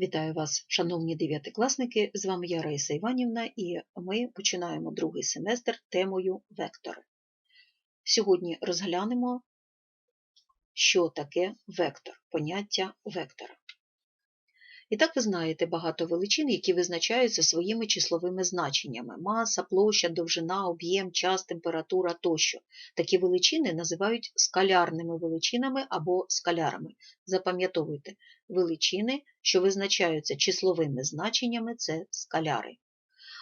Вітаю вас, шановні дев'ятикласники! З вами я Раїса Іванівна, і ми починаємо другий семестр темою вектори. Сьогодні розглянемо, що таке вектор, поняття вектора. І так ви знаєте багато величин, які визначаються своїми числовими значеннями: маса, площа, довжина, об'єм, час, температура тощо. Такі величини називають скалярними величинами або скалярами. Запам'ятовуйте, величини, що визначаються числовими значеннями, це скаляри.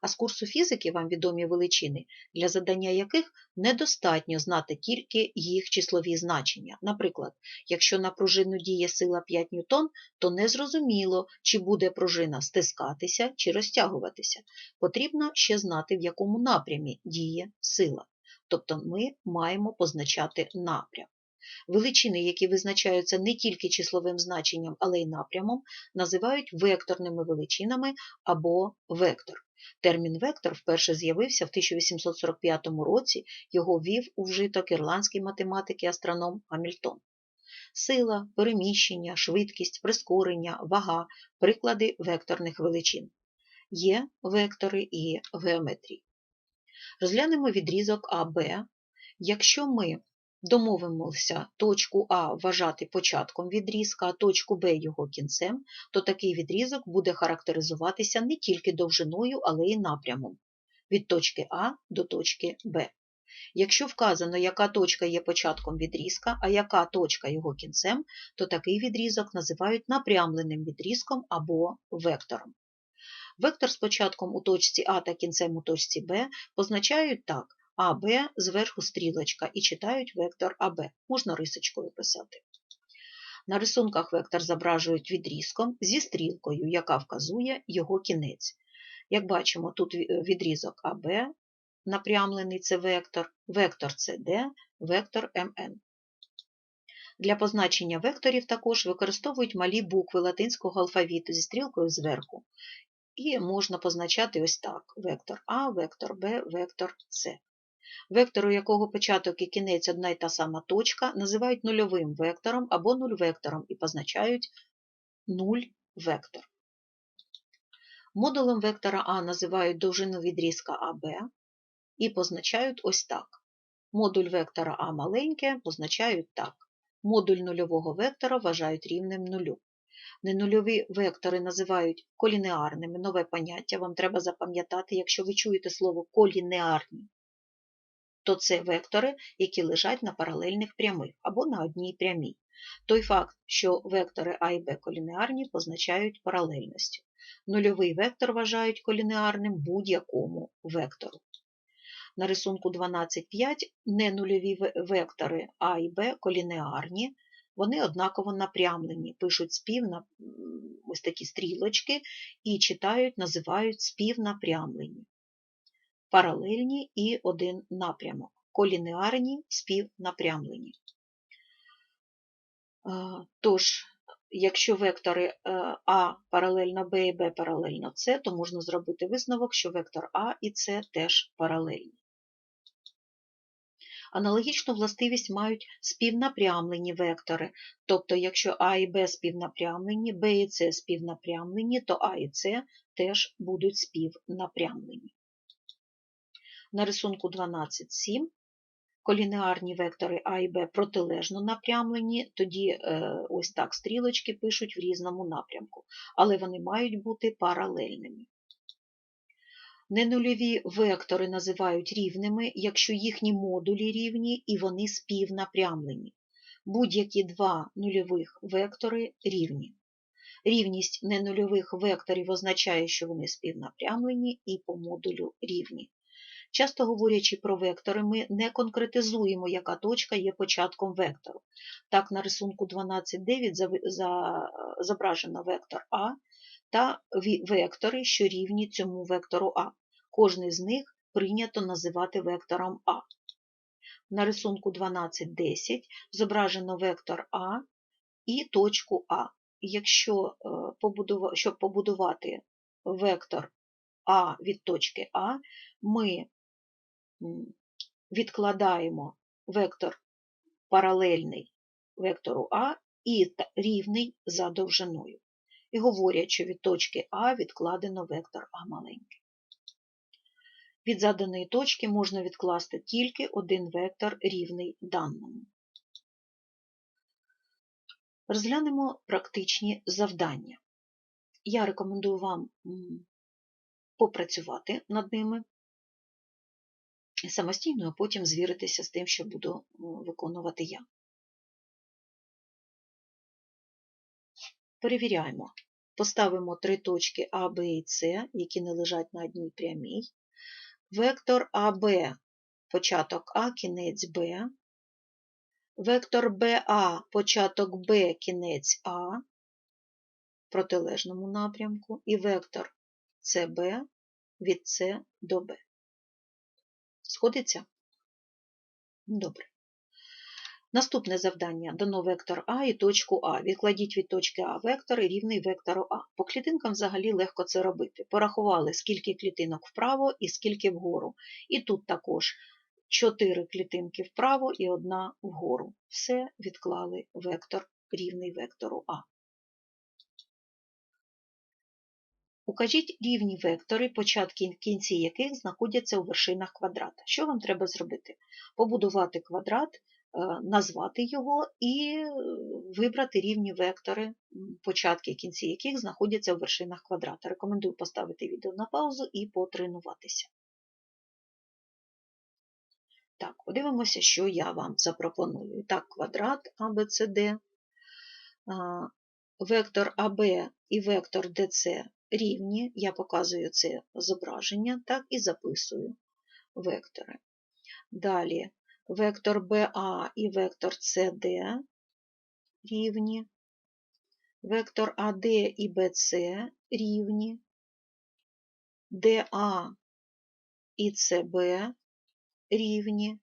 А з курсу фізики вам відомі величини, для задання яких недостатньо знати тільки їх числові значення. Наприклад, якщо на пружину діє сила 5 ньютон, то незрозуміло, чи буде пружина стискатися чи розтягуватися. Потрібно ще знати, в якому напрямі діє сила. Тобто ми маємо позначати напрям. Величини, які визначаються не тільки числовим значенням, але й напрямом, називають векторними величинами або вектор. Термін вектор вперше з'явився в 1845 році, його ввів у вжиток ірландський математик і астроном Гамільтон. Сила, переміщення, швидкість, прискорення, вага приклади векторних величин. Є вектори і геометрії. Розглянемо відрізок АБ. Якщо ми домовимося точку А вважати початком відрізка, а точку Б його кінцем, то такий відрізок буде характеризуватися не тільки довжиною, але й напрямом від точки А до точки Б. Якщо вказано, яка точка є початком відрізка, а яка точка його кінцем, то такий відрізок називають напрямленим відрізком або вектором. Вектор з початком у точці А та кінцем у точці Б позначають так. АБ зверху стрілочка і читають вектор АБ. Можна рисочкою писати. На рисунках вектор зображують відрізком зі стрілкою, яка вказує його кінець. Як бачимо, тут відрізок АБ, напрямлений це вектор, вектор СД, вектор МН. Для позначення векторів також використовують малі букви латинського алфавіту зі стрілкою зверху. І можна позначати ось так: вектор А, вектор Б, вектор С. Вектор, у якого початок і кінець одна й та сама точка, називають нульовим вектором або нульвектором і позначають нуль вектор. Модулем вектора А називають довжину відрізка АБ і позначають ось так. Модуль вектора А маленьке позначають так. Модуль нульового вектора вважають рівнем нулю. Ненульові вектори називають колінеарними, нове поняття, вам треба запам'ятати, якщо ви чуєте слово колінеарні то це вектори, які лежать на паралельних прямих або на одній прямій. Той факт, що вектори А і Б колінеарні, позначають паралельністю. Нульовий вектор вважають колінеарним будь-якому вектору. На рисунку 12.5 ненульові вектори А і Б колінеарні, вони однаково напрямлені, пишуть спів ось такі стрілочки і читають, називають співнапрямлені паралельні і один напрямок, колінеарні співнапрямлені. Тож, якщо вектори е, А паралельно Б і Б паралельно С, то можна зробити висновок, що вектор А і С теж паралельні. Аналогічну властивість мають співнапрямлені вектори, тобто, якщо А і Б співнапрямлені, Б і С співнапрямлені, то А і С теж будуть співнапрямлені. На рисунку 12.7 колінеарні вектори А і Б протилежно напрямлені, тоді е, ось так стрілочки пишуть в різному напрямку, але вони мають бути паралельними. Ненульові вектори називають рівними, якщо їхні модулі рівні і вони співнапрямлені. Будь-які два нульових вектори рівні. Рівність ненульових векторів означає, що вони співнапрямлені і по модулю рівні. Часто говорячи про вектори, ми не конкретизуємо, яка точка є початком вектору. Так, на рисунку 12.9 зображено вектор А та вектори, що рівні цьому вектору А. Кожний з них прийнято називати вектором А. На рисунку 12.10 зображено вектор А і точку А. Якщо е, щоб побудувати вектор А від точки А, ми відкладаємо вектор паралельний вектору А і рівний за довжиною. і говорять, що від точки А відкладено вектор А маленький. Від заданої точки можна відкласти тільки один вектор рівний даному. Розглянемо практичні завдання. Я рекомендую вам попрацювати над ними самостійно, а потім звіритися з тим, що буду виконувати я. Перевіряємо. Поставимо три точки А, Б і С, які не лежать на одній прямій. Вектор АБ початок А, кінець Б. Вектор БА початок Б, кінець А в протилежному напрямку, і вектор СБ від С до Б. Сходиться? Добре. Наступне завдання. Дано вектор А і точку А. Відкладіть від точки А вектор і рівний вектору А. По клітинкам взагалі легко це робити. Порахували, скільки клітинок вправо і скільки вгору. І тут також 4 клітинки вправо і одна вгору. Все відклали вектор рівний вектору А. Укажіть рівні вектори, початки кінці яких знаходяться у вершинах квадрата. Що вам треба зробити? Побудувати квадрат, е, назвати його і е, вибрати рівні вектори, початки і кінці яких знаходяться у вершинах квадрата. Рекомендую поставити відео на паузу і потренуватися. Так, подивимося, що я вам запропоную. Так, квадрат ABCD, вектор АБ і вектор ДЦ рівні, я показую це зображення, так і записую вектори. Далі вектор БА і вектор СД рівні, вектор АД і БЦ рівні, ДА і СБ рівні.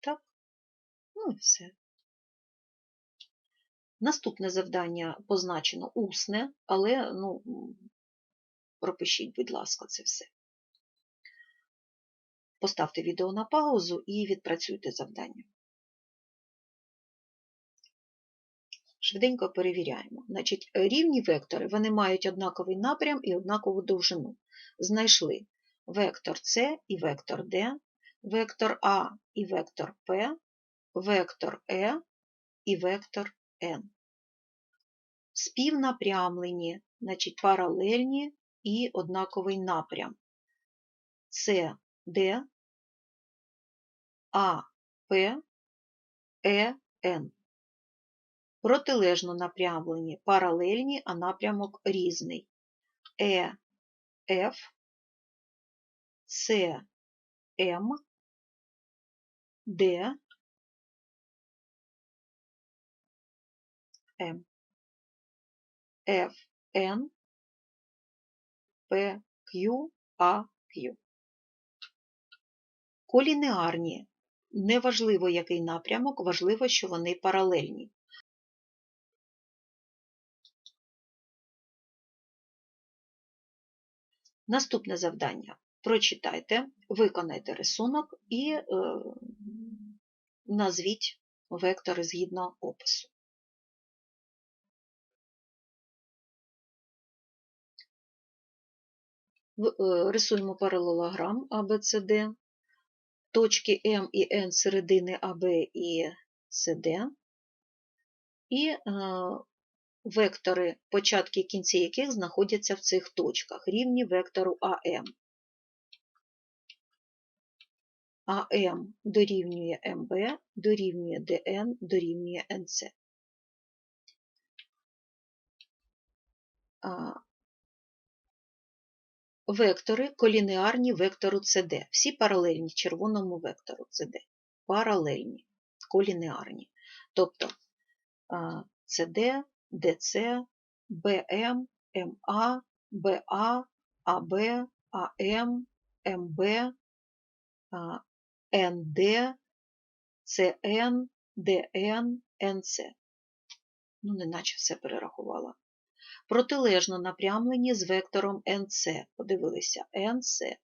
Так, ну і все. Наступне завдання позначено усне, але ну, пропишіть, будь ласка, це все. Поставте відео на паузу і відпрацюйте завдання. Швиденько перевіряємо. Значить, Рівні вектори вони мають однаковий напрям і однакову довжину. Знайшли вектор С і вектор D, вектор А і вектор П, вектор Е і вектор n. Співнапрямлені, значить паралельні і однаковий напрям. С Д, А, П, Е, Н. Протилежно напрямлені, паралельні, а напрямок різний. Е, Ф, С, М, Д, М, Ф, Н, П, Q, А, Q. Колінеарні. Неважливо, який напрямок, важливо, що вони паралельні. Наступне завдання. Прочитайте, виконайте рисунок і е, назвіть вектори згідно опису. Рисуємо паралелограм ABCD, точки М і N середини АБ і CD, і е, вектори, початки і кінці яких знаходяться в цих точках, рівні вектору АМ. АМ дорівнює МБ, дорівнює ДН, дорівнює НЦ. Вектори колінеарні вектору CD. Всі паралельні червоному вектору CD. Паралельні, колінеарні. Тобто CD, DC, BM, MA, BA, AB, AM, MB, ND, CN, DN, NC. Ну, неначе все перерахувала протилежно напрямлені з вектором NC. Подивилися, NC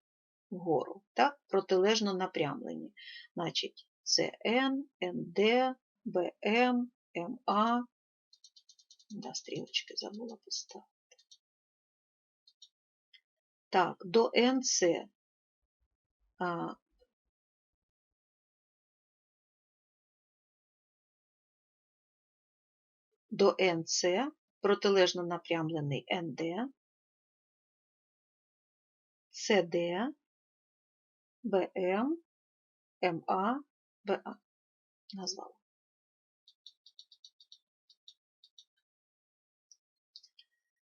вгору. Так, протилежно напрямлені. Значить, CN, ND, BM, MA, Да, стрілочки забула поставити. Так, до а, до НЦ протилежно напрямлений НД, СД, БМ, МА, БА. Назвала.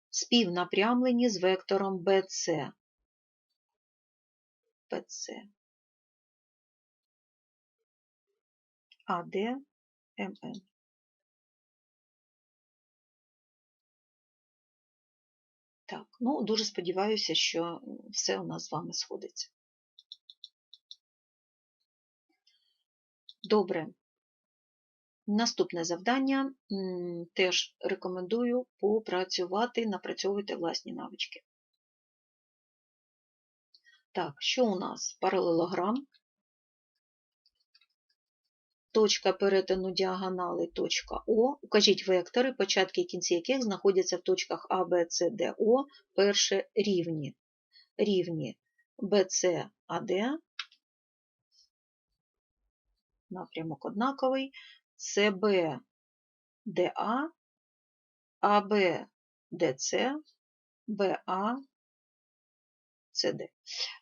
Співнапрямлені з вектором BC. BC. АД, МН. Так, ну дуже сподіваюся, що все у нас з вами сходиться. Добре. Наступне завдання теж рекомендую попрацювати, напрацьовуйте власні навички. Так, що у нас? Паралелограм. Точка перетину діагонали точка О. Укажіть вектори, початки і кінці яких знаходяться в точках А, Б, С, Д, О. Перше рівні. Рівні BC, AD. Напрямок однаковий. СБ, ДА, АБ, ДЦ, БА, СД.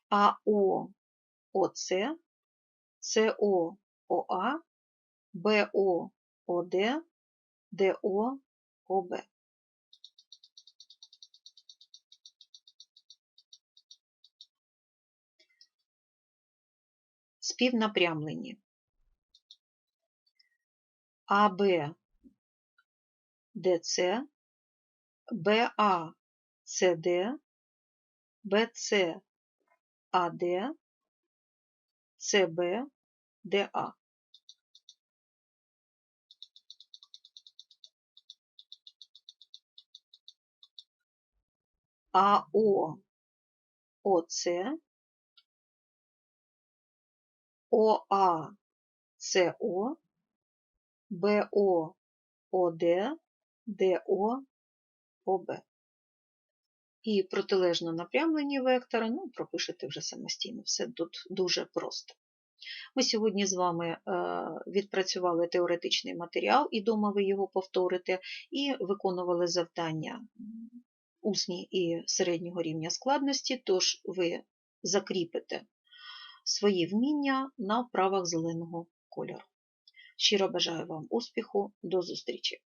АО, ОЦ, СО, ОА, БО, ОД, ДО, ОБ. Співнапрямлені. АБ, ДЦ, БА, СД, БЦ, АД, ЦБ, ДА. АО, ОЦ, ОА, СО, БО, ОД, ДО, ОБ. І протилежно напрямлені вектори, ну, пропишете вже самостійно, все тут дуже просто. Ми сьогодні з вами е, відпрацювали теоретичний матеріал, і дома ви його повторите, і виконували завдання усні і середнього рівня складності, тож ви закріпите свої вміння на вправах зеленого кольору. Щиро бажаю вам успіху, до зустрічі!